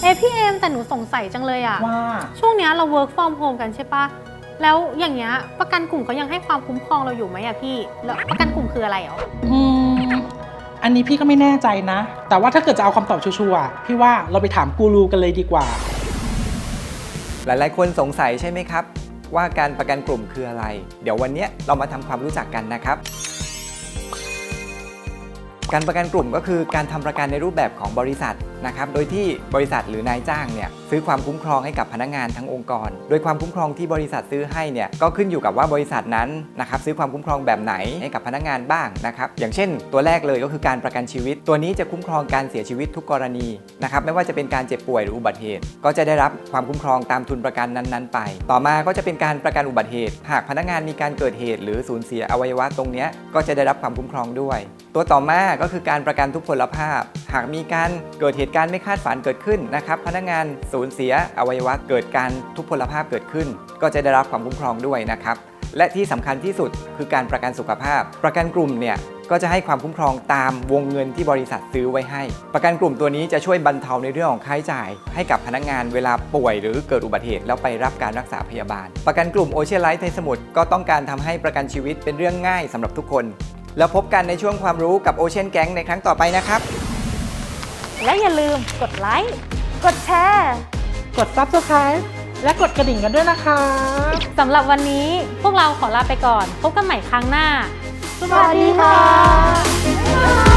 เอะพี่เอมแต่หนูสงสัยจังเลยอะว่าช่วงเนี้ยเรา work from home กันใช่ปะแล้วอย่างเงี้ยประกันกลุ่มเขายังให้ความคุ้มครองเราอยู่ไหมอะพี่แล้วประกันกลุ่มคืออะไรเหรออืมอันนี้พี่ก็ไม่แน่ใจนะ แต่ว่าถ้าเกิดจะเอาคำตอบชัวร์ๆอะพี่ว่าเราไปถามกูรูกันเลยดีกว่า หลายๆ คนสงสัยใช่ไหมครับ ว่าการประกันกลุ่มคืออะไร เดี๋ยววันเนี้ยเรามาทำความรู้จักกันนะครับ การประกันกลุ่มก็คือการทำประกันในรูปแบบของบริษัทนะครับ โดยที่บริษัทหรือนายจ้างเนี่ยซื้อความคุ้มครองให้กับพนักงานทั้งองค์กร โดยความคุ้มครองที่บริษัทซื้อให้เนี่ยก็ขึ้นอยู่กับว่าบริษัทนั้นนะครับซื้อความคุ้มครองแบบไหนให้กับพนักงานบ้างนะครับ อย่างเช่น ตัวแรกเลยก็คือการประกันชีวิต ตัวนี้จะคุ้มครองการเสียชีวิตทุกกรณีนะครับ ไม่ว่าจะเป็นการเจ็บป่วยหรืออุบัติเหตุ ก็จะได้รับความคุ้มครองตามทุนประกันนั้นๆ ไป ต่อมาก็จะเป็นการประกันอุบัติเหตุ หากพนักงานมีการเกิดเหตุ หรือสูญเสียอวัยวะตรงนี้ก็จะได้รับความคุ้มครองด้วย ตัวต่อมาก็คือการประกันทุกพลภาพ หากมีการเกิดเหตุการณ์ไม่คาดฝันเกิดขึ้นนะครับ พนักงานสูญเสียอวัยวะเกิดการทุพพลภาพเกิดขึ้น ก็จะได้รับความคุ้มครองด้วยนะครับและที่สำคัญที่สุดคือการประกันสุขภาพ ประกันกลุ่มเนี่ยก็จะให้ความคุ้มครองตามวงเงินที่บริษัทซื้อไว้ให้ ประกันกลุ่มตัวนี้จะช่วยบรรเทาในเรื่องของค่าใช้จ่าย ให้กับพนักงานเวลาป่วย หรือเกิดอุบัติเหตุแล้วไปรับการรักษาพยาบาล ประกันกลุ่มโอเชียนไลท์ไทยสมุทรก็ต้องการทำให้ประกันชีวิตเป็นเรื่องง่ายสำหรับทุกคน แล้วพบกันในช่วงความรู้กับโอเชียนแก๊งในครั้งต่อไปนะครับ และอย่าลืมกดไลค์ กดแชร์ กด subscribe และกดกระดิ่งกันด้วยนะคะ สำหรับวันนี้พวกเราขอลาไปก่อน พบกันใหม่ครั้งหน้า สวัสดีค่ะ